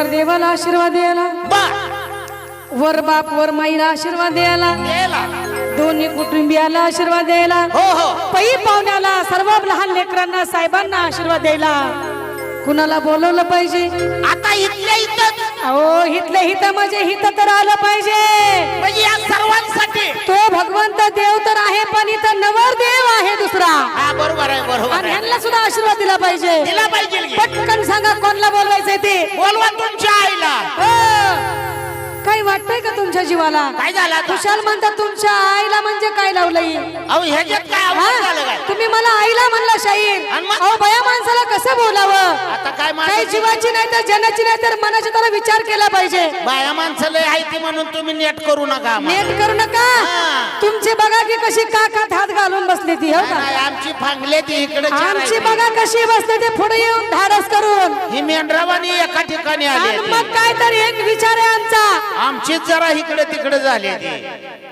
नवर देवाला आशीर्वाद द्यायला. वर बाप वर माईला आशीर्वाद द्यायला. दोन्ही कुटुंबियाला आशीर्वाद द्यायला. हो हो. पै पाहुण्याला सर्व लहान लेकरांना साहेबांना आशीर्वाद द्यायला. कुणाला बोलवलं पाहिजे? आता इथल्या इथं अहो हितलं हित म्हणजे हित तर आलं पाहिजे. म्हणजे या सर्वांसाठी. तो भगवंत देव तर आहे पण इथं नवर देव आहे दुसरा. हा बरोबर आहे बरोबर आणि आहे. ह्यांना सुद्धा आशीर्वाद दिला पाहिजे. दिला पाहिजे की. पटकन सांगा कोणला बोलवायचंय ते. बोलवा तुमच्या आईला. हो. वाटतंय का तुमच्या जीवाला काय झालं आता? खुशाल म्हणतात तुमच्या आईला म्हणजे काय लावलंय अहो ह्याच्यात काय अवघड झालं काय हा? तुम्ही मला आईला म्हणला शाहीर आणि मग? अहो बया माणसाला कसं बोलावं आता काय माझं- जीवाची नाही तर जनाची नाही तर मनाची त्याला विचार केला पाहिजे बाया माणसं लय आहे ती म्हणून तुम्ही नेट करू नका आम्हाला. नेट करू नका हा. तुमची बघा की कशी काकात हात घालून बसली ती हो का नाही, आमची फांगले ती इकडे आमची. बघा कशी बसली ती पुढे येऊन धाडस करून ही मेंढरावानी एका ठिकाणी आली आणि आहे मग. काय तर एक विचार आहे आमचा आमचीच जरा इकडे तिकडे झाली ती.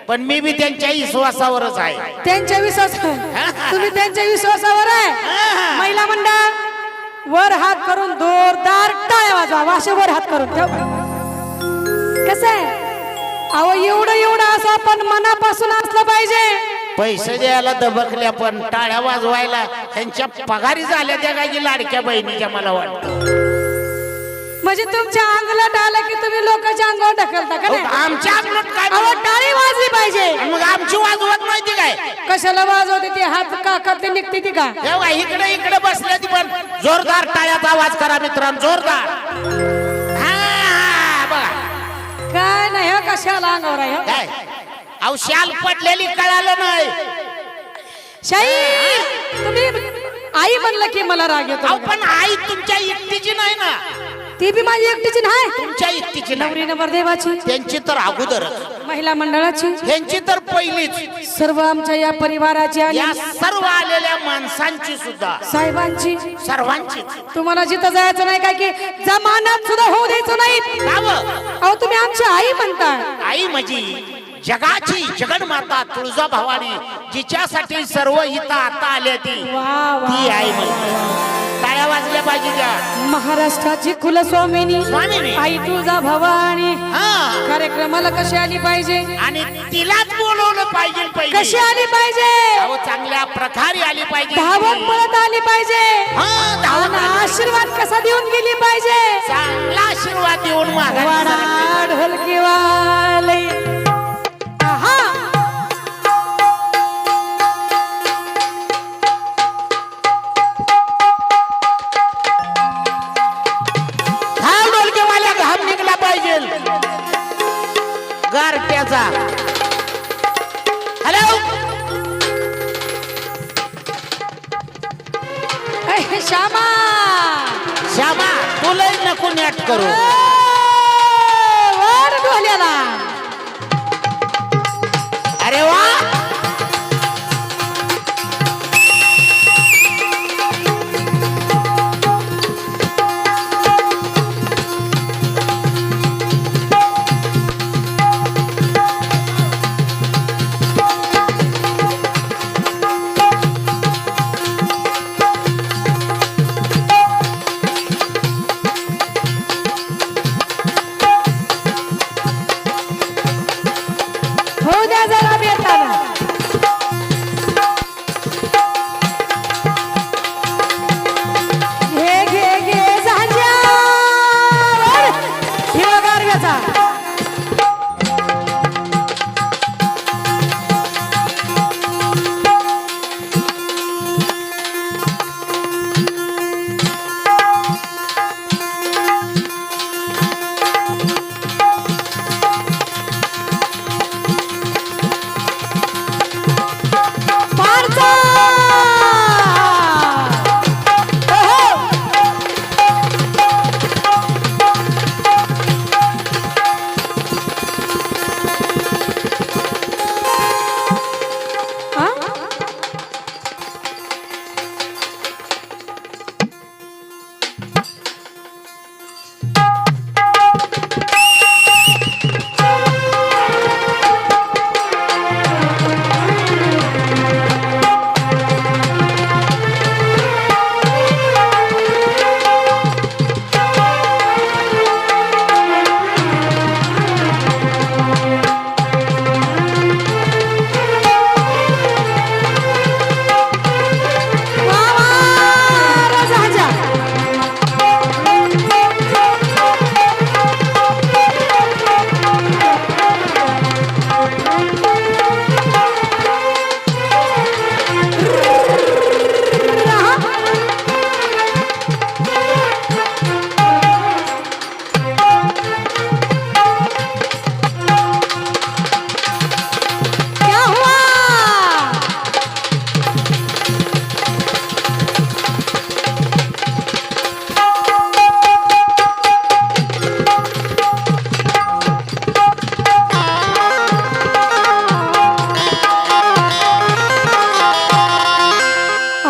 पण मी बी त्यांच्या विश्वासावरच आहे. त्यांच्या विश्वास तुम्ही त्यांच्या विश्वासावर आहे? महिला मंडळ वर हात करून जोरदार टाळ्या वाजवा. असे वर हात करून. ठेव. कसं आहे? अहो एवढं एवढं असं आपण मनापासून असलं पाहिजे. पैसे द्यायला दबकल्या पण टाळ्या वाजवायला त्यांच्या पगारी झाल्या त्या काही लाडक्या बहिणीच्या मला वाटतं. म्हणजे तुमच्या अंगलट आलं की तुम्ही लोकांच्या अंगावर ढकलता का नाही? आमच्या अंगणात काय अहो टाळी वाजली पाहिजे. मग आमची वाजवत माहिती काय? कशाला वाजवते ती? हात का करते निघते ती का? इकडे इकडे बसल्या ती पण. जोरदार टाळ्याचा आवाज करा मित्रांनो जोरदार. हा, हा, बघा. काय नाही हो कशाला अंगावर आहे हो? काय? अहो शाल पडलेली कळालं नाही. शाही तुम्ही आई म्हणलं की मला राग येतो अहो पण आई तुमच्या एकटीची नाही ना. ती बी माझी एकटीची नाही. तुमच्या एकटीची नवरी नवरदेवाची त्यांची तर अगोदर महिला मंडळाची. त्यांची तर पहिलीच. सर्व आमच्या या परिवाराची आणि या सर्व आलेल्या माणसांची सुद्धा. साहेबांची. सर्वांचीच तुम्हाला जिथं जायचं नाही काय की जमानात सुद्धा होऊ द्यायचं नाही? अहो तुम्ही आमची आई म्हणता. आई माझी जगाची जगन्माता तुळजा भवानी जिच्यासाठी सर्व इथं आता आले ती. वा वा ती आई म्हणजे. टाळ्या वाजल्या पाहिजे त्या महाराष्ट्राची कुलस्वामिनी स्वामिनी. आई तुळजा भवानी. हा. कार्यक्रमाला कशी आली पाहिजे? आणि तिलाच बोलवलं पाहिजे कशी पहिले आली पाहिजे? अहो चांगल्या प्रकारे आली पाहिजे. धावत पळत आली पाहिजे. हा, धावत आणि आली. आशीर्वाद कसा देऊन गेली पाहिजे? चांगला आशीर्वाद देऊन माघारी वाडा. ढोलकी वाले करू.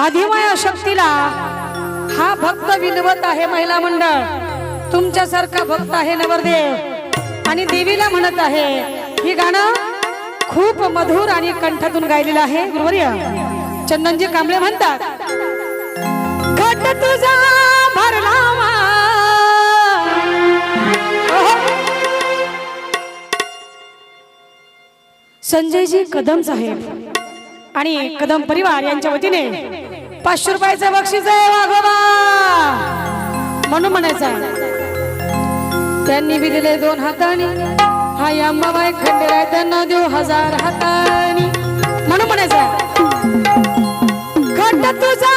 अधिमाया शक्तीला हा भक्त विनवत आहे महिला मंडळ. तुमच्यासारखा भक्त आहे नवरदेव. आणि देवीला म्हणत आहे ही गाणं खूप मधुर आणि कंठातून गायलेलं आहे. गुरुवर्य चंदनजी कांबळे म्हणतात तुझा संजयजी कदम साहेब आणि कदम परिवार यांच्या वतीने पाचशे रुपयाचं बक्षीस आहे वाघोबा. म्हणून म्हणायचं त्यांनी बी दिले दोन हातानी हा अंबाबाई खंडेराय त्यांना देऊ हजार हातानी. म्हणून म्हणायचं खंड तुझा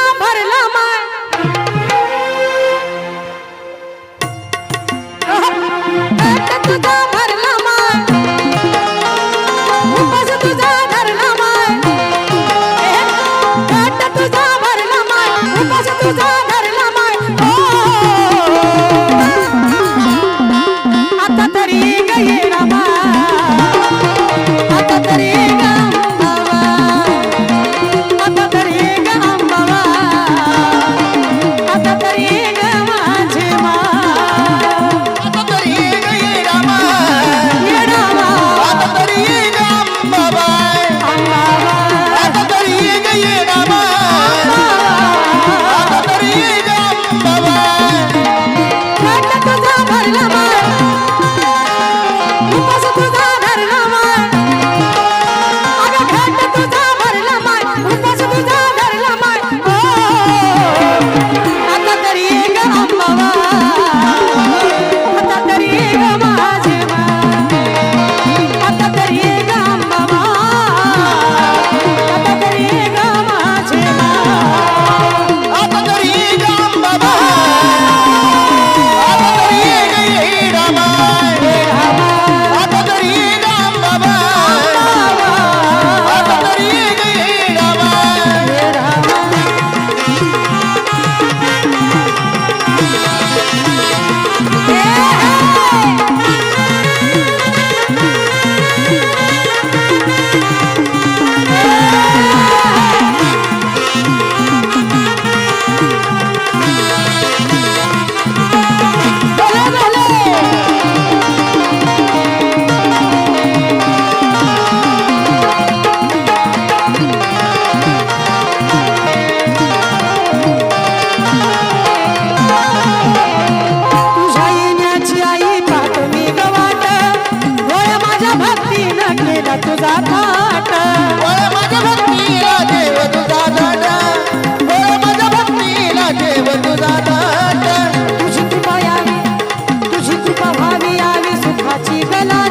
বাঁচিবে না